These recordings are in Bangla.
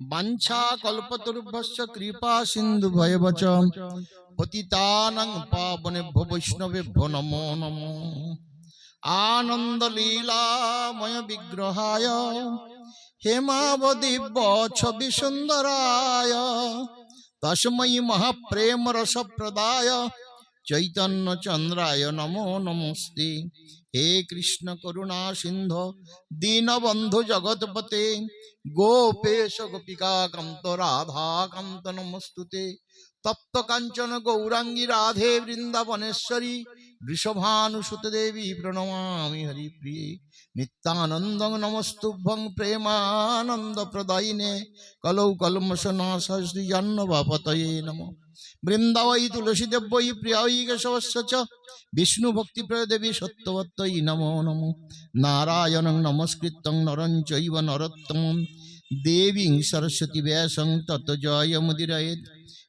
বাঞ্ছা কল্পতরুভ্যশ্চ কৃপা সিন্ধু ভয়বচ পতিতানং পাবনেভ্য বৈষ্ণবেভ্য নমো নমো। আনন্দ লীলাময় বিগ্রহায় হেমাবদিব্য ছবি সুন্দরায় তস্মৈ মহাপ্রেম রস প্রদায় চৈতন্য চন্দ্রায় নমো নমস্তে। হে কৃষ্ণ করুণা সিন্ধ, দীনবন্ধু জগৎপতে, গোপেশ গোপিকা কান্ত, রাধা কান্ত নমস্তুতে। তপ্ত কাঞ্চন গৌরাঙ্গী রাধে বৃন্দাবনেশ্বরী বৃষভানুসুত দেবী প্রণমামি হরিপ্রিয়ে নিত্যানন্দ নমস্তুভ্যং প্রেমানন্দ প্রদায়িনে কলৌ কলমশ নাশ শ্রীজান্নবাপতয়ে নম বৃন্দাবৈ তুলসী দেব্যৈ প্রিয়ৈ কেশবস্য চ বিষ্ণু ভক্তি প্রয় দেবী সত্যবত্যই নমো নমো নারায়ণং নমস্কৃত্যং নরং চৈব নরোত্তমম দেবীং সরস্বতী ব্যাসং তত জয় মুদিরয়েত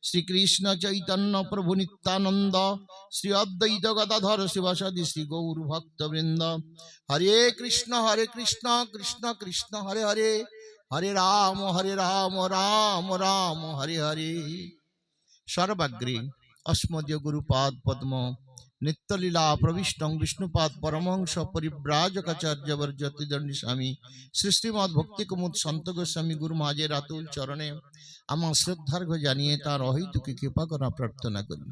শ্রীকৃষ্ণ চৈতন্য প্রভু নিত্যানন্দ, শ্রী অদ্বৈত গদাধর শিবাসাদি শ্রী গৌর ভক্তবৃন্দ। হরে কৃষ্ণ হরে কৃষ্ণ কৃষ্ণ কৃষ্ণ, হরে হরে হরে রাম হরে রাম রাম রাম, হরে হরে। সর্বাগ্রে অস্মদীয় গুরুপাদ পদ্ম নিত্যলীলা প্রবিষ্টং বিষ্ণুপাদ পরমংশ পরিব্রাজকাচার্য বর্জতিদণ্ডী স্বামী। শ্রী শ্রীমৎ ভক্তি কুমুদ সন্ত গোস্বামী গুরু মাঝের আতুল চরণে আমার শ্রদ্ধার্ঘ জানিয়ে তার অহৈতুকি কৃপা করা প্রার্থনা করি।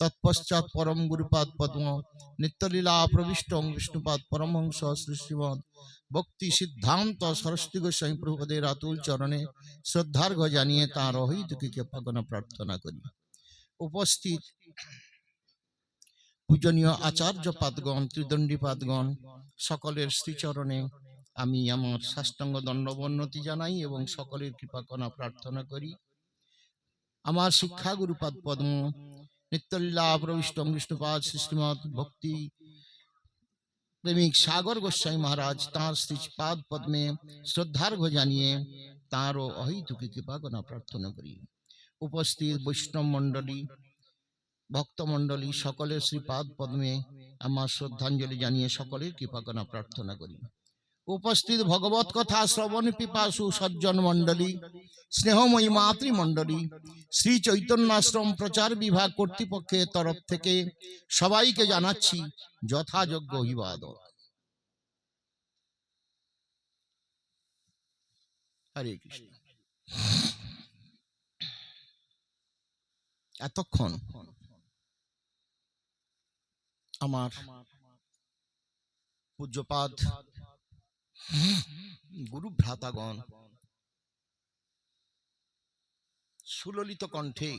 তৎপশ্চাৎ পরম গুরুপাদ পদ্ম, নিত্যলীলা প্রবিষ্টং বিষ্ণুপাদ পরমহংস শ্রী শ্রীমৎ ভক্তি সিদ্ধান্ত সরস্বতী গোস্বামী প্রভুপদের আতুল চরণে শ্রদ্ধার্ঘ জানিয়ে তার অহৈতুকি কৃপা করা প্রার্থনা করি। উপস্থিত পূজনীয় আচার্য পাদগণ, ত্রিদণ্ডী পাদগণ, সকলের শ্রীচরণে আমি আমার সাষ্টাঙ্গ দণ্ডবন্নতি জানাই এবং সকলের কৃপাকণা প্রার্থনা করি। আমার শিক্ষাগুরু পাদ পদ্ম নিত্যলীলা প্রবিষ্ট বিষ্ণুপাদ শ্রীমৎ ভক্তি প্রেমিক সাগর গোস্বামী মহারাজ তাঁর শ্রীপাদ পদ্মে শ্রদ্ধার্ঘ জানিয়ে তাঁরও অহিতুকি কৃপাকণা প্রার্থনা করি। উপস্থিত বৈষ্ণব মণ্ডলী ভক্তমণ্ডলী সকলের শ্রীপাদ পদ্মে আমার শ্রদ্ধাঞ্জলি জানিয়ে সকলের কৃপাকণা প্রার্থনা করি। উপস্থিত ভগবত কথা, শ্রবণ পিপাসু সজ্জন মণ্ডলী, স্নেহময়ী মাতৃমণ্ডলী, শ্রী চৈতন্যাশ্রম প্রচার বিভাগ কর্তৃপক্ষের তরফ থেকে সবাইকে জানাচ্ছি যথাযোগ্য অভিবাদন। হরে কৃষ্ণ। এতক্ষণ আমার পূজ্যপাদ। গুরু ভ্রাতাগণ। সুললিত কণ্ঠে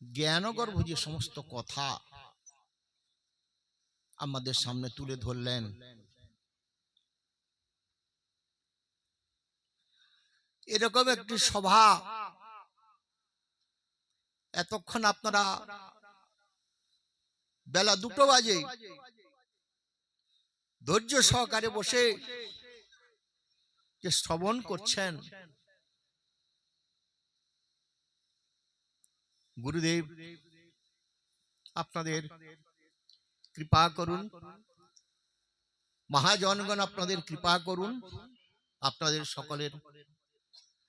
জ্ঞানগর্ভ যে সমস্ত কথা আমাদের সামনে তুলে ধরলেন। এরকম একটি সভা, এতক্ষণ আপনারা বেলা দুটো বাজে। ধৈর্য সহকারে বসে যে শ্রবণ করছেন। গুরুদেব আপনাদের কৃপা করুন। মহাজনগণ আপনাদের কৃপা করুন। আপনাদের সকলের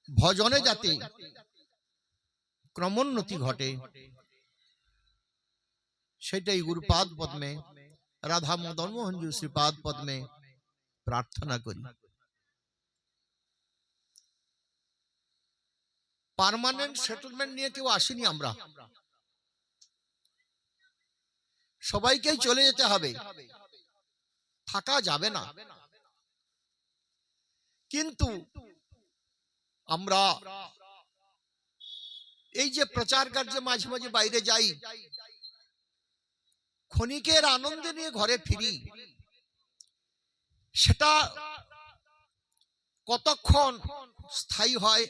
ভজনে যাতে ক্রমোন্নতি ঘটে। সেটাই গুরুপাদ পদ্মে রাধা মদন মোহনজু শ্রীপাদ পদ্মে প্রার্থনা করি। পারমানেন্ট সেটেলমেন্ট নিয়ে কেউ আসেনি আমরা। সবাইকেই চলে যেতে হবে। থাকা যাবে না। কিন্তু আমরা এই যে প্রচার কার্যে মাঝে মাঝে বাইরে যাই। ক্ষণিকের আনন্দে নিয়ে ঘরে ফিরি। সেটা কতক্ষণ স্থায়ী হয়,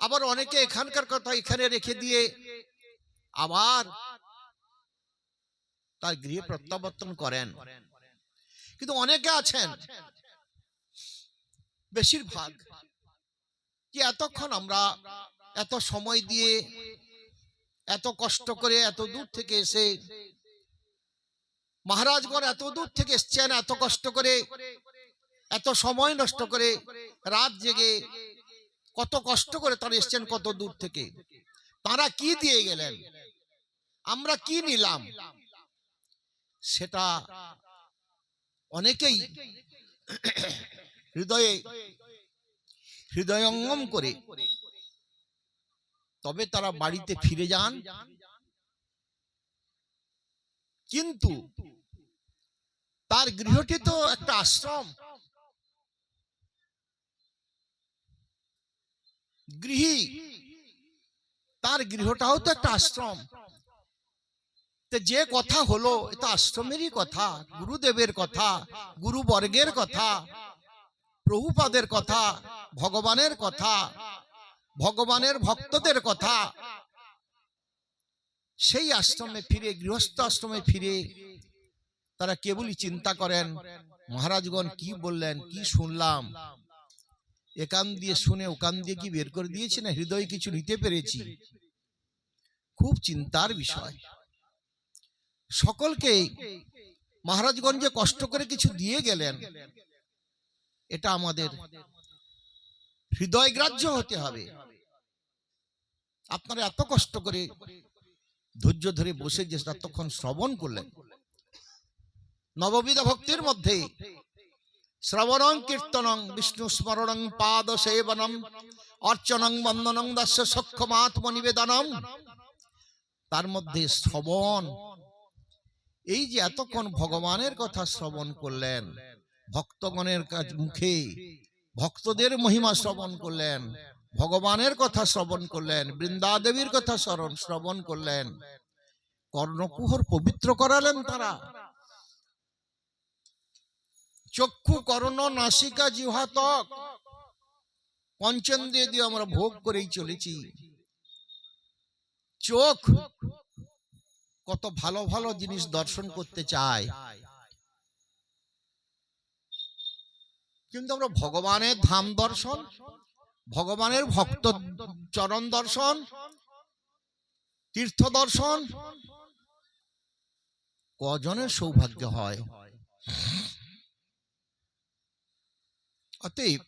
আবার অনেকে এখানকার কথা এখানে রেখে দিয়ে আবার তার গৃহে প্রত্যাবর্তন করেন। কিন্তু অনেকে আছেন, বেশিরভাগ, যে এতক্ষণ আমরা এত সময় দিয়ে, এত কষ্ট করে, এত দূর থেকে এসে মহারাজগণ এত দূর থেকে এসছেন, এত কষ্ট করে, এত সময় নষ্ট করে, রাত জেগে কত কষ্ট করে তারা এসছেন কত দূর থেকে। তারা কি দিয়ে গেলেন? আমরা কি নিলাম? সেটা অনেকেই হৃদয়ে, হৃদয়ঙ্গম করে। তবে তারা বাড়িতে ফিরে যান। কিন্তু তার গৃহটি তো একটা আশ্রম। গৃহী। তার গৃহটাও তো একটা আশ্রম। যে কথা হলো এটা আশ্রমেরই কথা, গুরুদেবের কথা, গুরুবর্গের কথা, প্রভুপাদের কথা, ভগবানের কথা, ভগবানের ভক্তদের কথা। সেই আশ্রমে ফিরে, গৃহস্থ আশ্রমে ফিরে তারা কেবলই চিন্তা করেন মহারাজগণ কি বললেন কি শুনলাম? একান দিয়ে শুনে ওকান দিয়ে কি বের করে দিয়েছি না হৃদয় কিছু নিতে পেরেছি? খুব চিন্তার বিষয়। সকলকে মহারাজগঞ্জ যে কষ্ট করে কিছু দিয়ে গেলেন এটা আমাদের হৃদয় গ্রাহ্য হতে হবে। আপনারা এত কষ্ট করে ধৈর্য ধরে বসে যে ততক্ষণ শ্রবণ করলেন। নববিধ ভক্তির মধ্যে শ্রবণং, কীর্তনং, বিষ্ণু স্মরণং, পাদ সেবনম, অর্চনং, বন্দনং, দাস্য সক্ষমাত্ম নিবেদনম। তার মধ্যে শ্রবণ। এই যে এতক্ষণ ভগবানের কথা শ্রবণ করলেন, ভক্তগণের কাজ মুখে, ভক্তদের মহিমা শ্রবণ করলেন, ভগবানের কথা শ্রবণ করলেন, বৃন্দাদেবীর কথা শ্রবণ করলেন, কর্ণকুহর পবিত্র করালেন তারা। চক্ষু কর্ণ নাসিকা জিহাতক। পঞ্চেন্দ্রিয় দিয়ে আমরা ভোগ করেই চলেছি। চোখ কত ভালো ভালো জিনিস দর্শন করতে চায়। কিন্তু আমরা ভগবানের ধাম দর্শন, ভগবানের ভক্ত চরণ দর্শন, তীর্থ দর্শন, কজনের সৌভাগ্য হয়? Até aí,